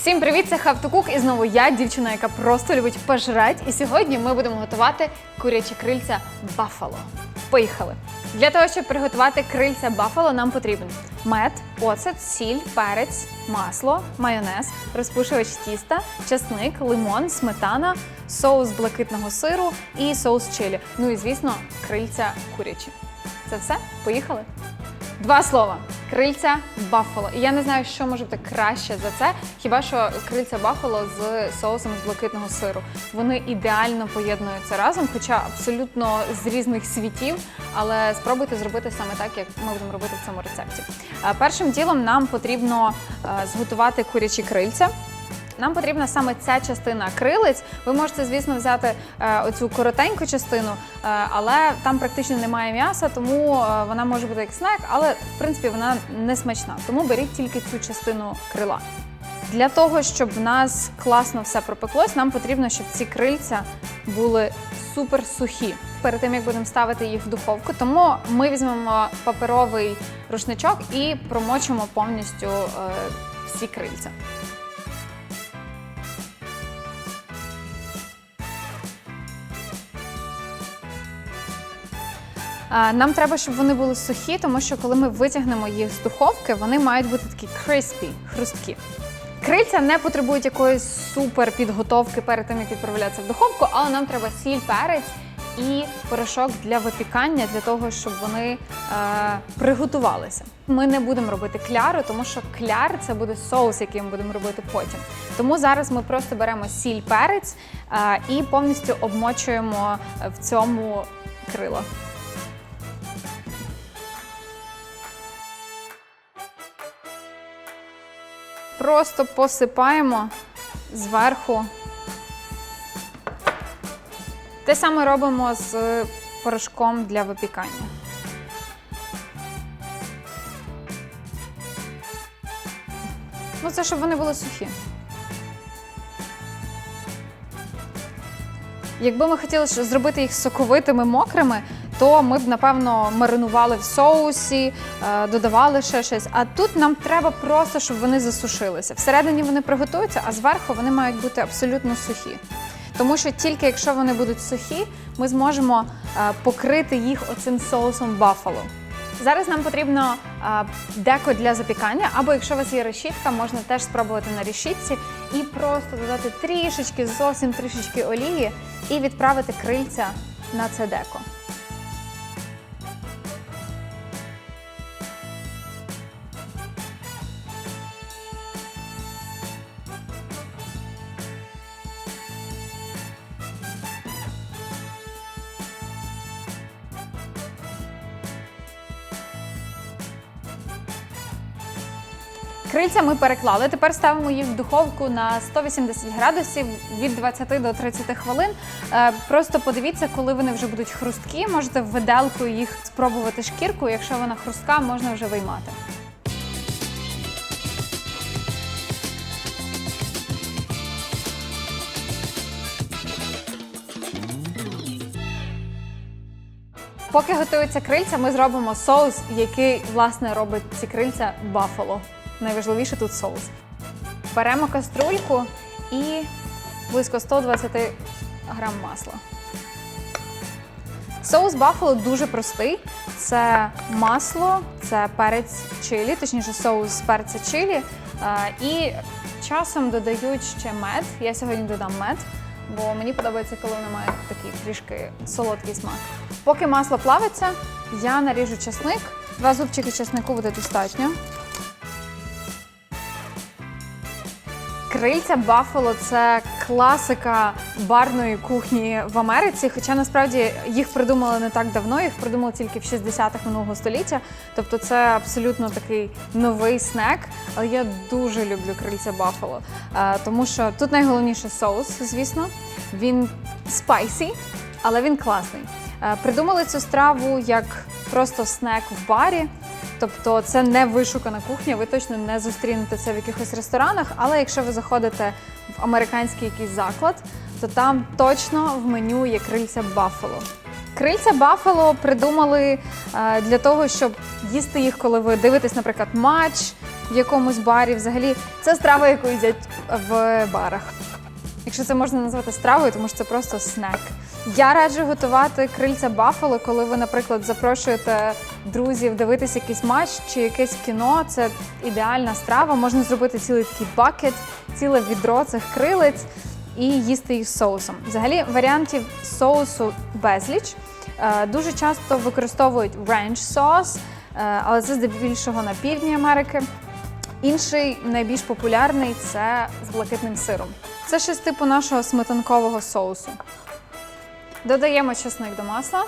Всім привіт, це Хавтукук і знову я, дівчина, яка просто любить пожрать. І сьогодні ми будемо готувати курячі крильця Баффало. Поїхали! Для того, щоб приготувати крильця Баффало, нам потрібен мед, оцет, сіль, перець, масло, майонез, розпушувач тіста, часник, лимон, сметана, соус блакитного сиру і соус чилі. Ну і звісно, крильця курячі. Це все? Поїхали? Два слова. Крильця Баффало. І я не знаю, що може бути краще за це. Хіба що крильця Баффало з соусом з блакитного сиру. Вони ідеально поєднуються разом, хоча абсолютно з різних світів. Але спробуйте зробити саме так, як ми будемо робити в цьому рецепті. Е, Першим ділом нам потрібно е, зготувати курячі крильця. Нам потрібна саме ця частина крилиць. Ви можете, звісно, взяти е, оцю коротеньку частину, е, але там практично немає м'яса, тому е, вона може бути як снек, але в принципі вона не смачна. Тому беріть тільки цю частину крила. Для того, щоб в нас класно все пропеклось, нам потрібно, щоб ці крильця були супер сухі. Перед тим як будемо ставити їх в духовку, тому ми візьмемо паперовий рушничок і промочимо повністю всі крильця. Нам треба, щоб вони були сухі, тому що коли ми витягнемо їх з духовки, вони мають бути такі crispy, хрусткі. Крильця не потребують якоїсь супер підготовки перед тим, як відправлятися в духовку, але нам треба сіль, перець і порошок для випікання, для того, щоб вони е, приготувалися. Ми не будемо робити кляру, тому що кляр це буде соус, який ми будемо робити потім. Тому зараз ми просто беремо сіль, перець е, і повністю обмочуємо в цьому крило. Просто посипаємо зверху. Те саме робимо з порошком для випікання. Ну, це щоб вони були сухі. Якби ми хотіли зробити їх соковитими, мокрими, то ми б, напевно, маринували в соусі, е, додавали ще щось. А тут нам треба просто, щоб вони засушилися. Всередині вони приготуються, а зверху вони мають бути абсолютно сухі. Тому що тільки якщо вони будуть сухі, ми зможемо е, покрити їх оцим соусом бафало. Зараз нам потрібно деко для запікання, або якщо у вас є решітка, можна теж спробувати на решітці і просто додати трішечки, зовсім трішечки олії і відправити крильця на це деко. Крильця ми переклали. Тепер ставимо їх в духовку на 180 градусів від 20 до 30 хвилин. Е, Просто подивіться, коли вони вже будуть хрусткі. Можете виделкою їх спробувати шкірку. Якщо вона хрустка, можна вже виймати. Поки готуються крильця, ми зробимо соус, який власне робить ці крильця бафало. Найважливіше тут соус. Беремо каструльку і близько 120 грам масла. Соус бафало дуже простий. Це масло, це перець чилі, точніше соус з перця чилі. І часом додають ще мед. Я сьогодні додам мед, бо мені подобається, коли воно має такий трішки солодкий смак. Поки масло плавиться, я наріжу часник. Два зубчики часнику буде достатньо. Крильця Баффало це класика барної кухні в Америці. Хоча насправді їх придумали не так давно, їх придумали тільки в 60-х минулого століття. Тобто це абсолютно такий новий снек. Але я дуже люблю крильця Баффало, Е, тому що тут найголовніше соус, звісно. Він спайсі, але він класний. Е, Придумали цю страву як просто снек в барі. Тобто це не вишукана кухня, ви точно не зустрінете це в якихось ресторанах. Але якщо ви заходите в американський якийсь заклад, то там точно в меню є крильця Баффало. Крильця Баффало придумали е, для того, щоб їсти їх, коли ви дивитесь, наприклад, матч в якомусь барі. Взагалі, це страва, яку їдять в барах. Якщо це можна назвати стравою, тому що це просто снек. Я раджу готувати крильця бафало, коли ви, наприклад, запрошуєте друзів дивитися якийсь матч чи якесь кіно. Це ідеальна страва. Можна зробити цілий такий бакет, ціле відро цих крилець і їсти їх соусом. Взагалі, варіантів соусу безліч. Е, Дуже часто використовують ranch сос, е, але це здебільшого на півдні Америки. Інший найбільш популярний це з блакитним сиром. Це щось типу нашого сметанкового соусу. Додаємо чесник до масла,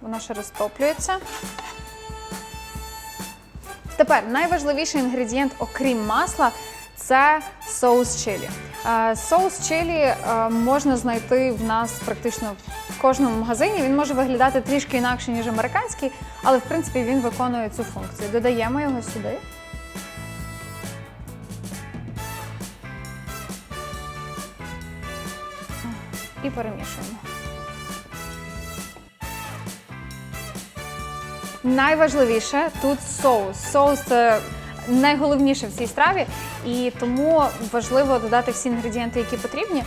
воно ще розтоплюється. Тепер найважливіший інгредієнт, окрім масла, це соус чилі. Е, Соус чилі е, можна знайти в нас практично в кожному магазині. Він може виглядати трішки інакше, ніж американський, але в принципі він виконує цю функцію. Додаємо його сюди. І перемішуємо. Найважливіше тут соус. Соус це найголовніше в цій страві, і тому важливо додати всі інгредієнти, які потрібні.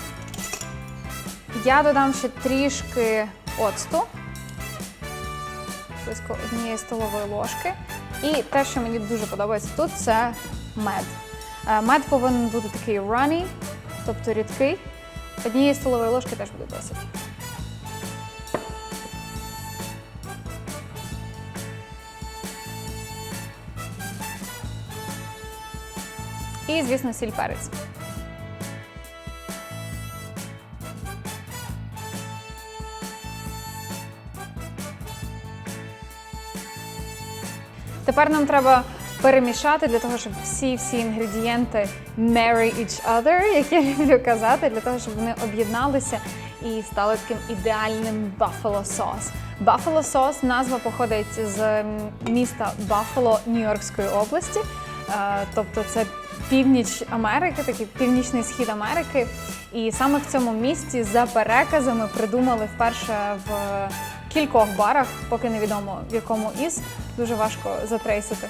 Я додам ще трішки оцту, близько однієї столової ложки. І те, що мені дуже подобається тут, це мед. Е, Мед повинен бути такий runny, тобто рідкий. Однієї столової ложки теж буде досить. І, звісно, сіль перець. Тепер нам треба перемішати для того, щоб всі-всі інгредієнти marry each other, як я люблю казати, для того, щоб вони об'єдналися і стали таким ідеальним buffalo sauce. Buffalo sauce назва походить з міста Баффало Нью-Йоркської області. Е, Тобто це північ Америки, такий північний схід Америки. І саме в цьому місті за переказами придумали вперше в кількох барах, поки невідомо в якому із. Дуже важко затрейсити.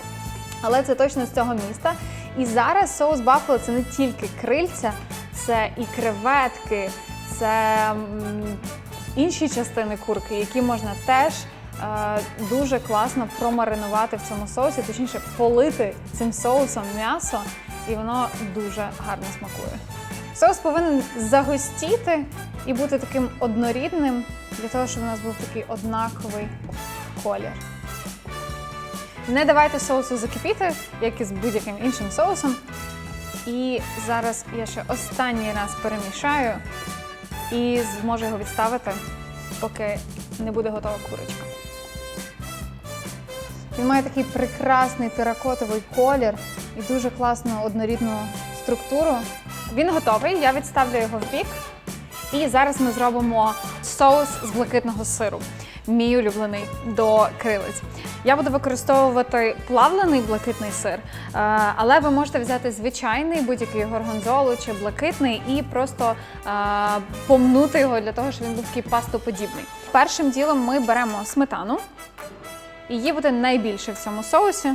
Але це точно з цього міста. І зараз соус Баффало це не тільки крильця, це і креветки, це інші частини курки, які можна теж е, дуже класно промаринувати в цьому соусі, точніше полити цим соусом м'ясо, і воно дуже гарно смакує. Соус повинен загустіти і бути таким однорідним для того, щоб у нас був такий однаковий колір. Не давайте соусу закипіти, як і з будь-яким іншим соусом. І зараз я ще останній раз перемішаю і зможу його відставити, поки не буде готова курочка. Він має такий прекрасний теракотовий колір і дуже класну однорідну структуру. Він готовий, я відставлю його в бік. І зараз ми зробимо соус з блакитного сиру. Мій улюблений до крилиць. Я буду використовувати плавлений блакитний сир, е, але ви можете взяти звичайний будь-який горгонзолу чи блакитний і просто е, помнути його для того, щоб він був такий пастоподібний. Першим ділом ми беремо сметану. Її буде найбільше в цьому соусі.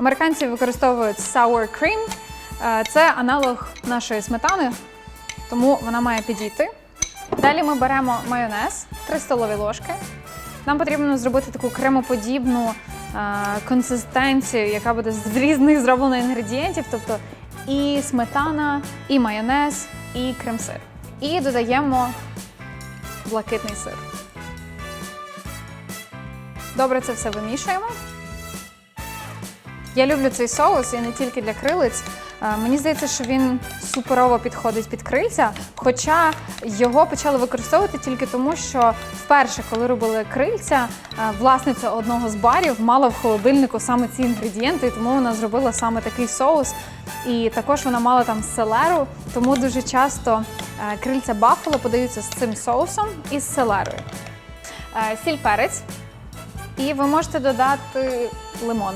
Американці використовують sour cream. Е, Це аналог нашої сметани, тому вона має підійти. Далі ми беремо майонез 3 столові ложки. Нам потрібно зробити таку кремоподібну е, консистенцію, яка буде з різних зроблено інгредієнтів, тобто і сметана, і майонез, і крем-сир. І додаємо блакитний сир. Добре це все вимішуємо. Я люблю цей соус і не тільки для крилиць. Е, Мені здається, що він суперово підходить під крильця. Хоча його почали використовувати тільки тому, що вперше, коли робили крильця, е, власниця одного з барів мала в холодильнику саме ці інгредієнти, тому вона зробила саме такий соус. І також вона мала там селеру, тому дуже часто е, крильця баффало подаються з цим соусом і з селерою. Сіль перець. І ви можете додати лимон.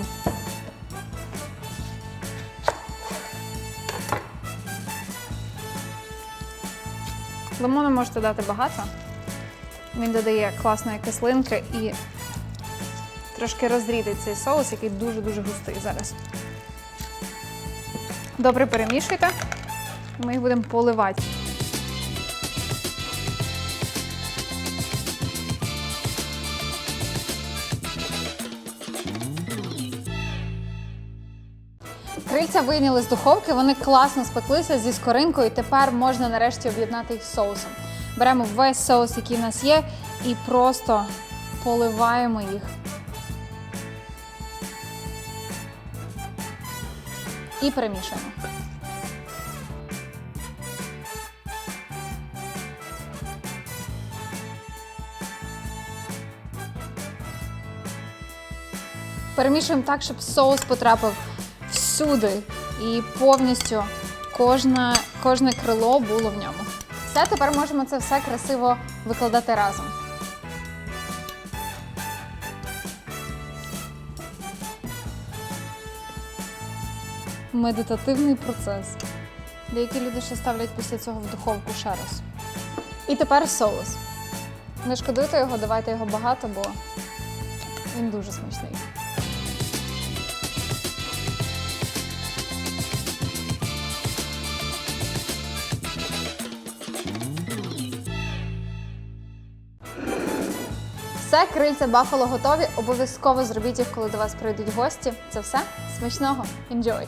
Лимону можете дати багато. Він додає класної кислинки і трошки розрідить цей соус, який дуже-дуже густий зараз. Добре перемішуйте. Ми їх будемо поливати. Крильця вийняли з духовки, вони класно спеклися зі скоринкою. Тепер можна нарешті об'єднати їх з соусом. Беремо весь соус, який в нас є, і просто поливаємо їх. І перемішуємо. Перемішуємо так, щоб соус потрапив всюди і повністю кожне, кожне крило було в ньому. Все, тепер можемо це все красиво викладати разом. Медитативний процес. Деякі люди ще ставлять після цього в духовку ще раз. І тепер соус. Не шкодуйте його, давайте його багато, бо він дуже смачний. Все, крильця бафало готові. Обов'язково зробіть їх, коли до вас прийдуть гості. Це все. Смачного. Enjoy!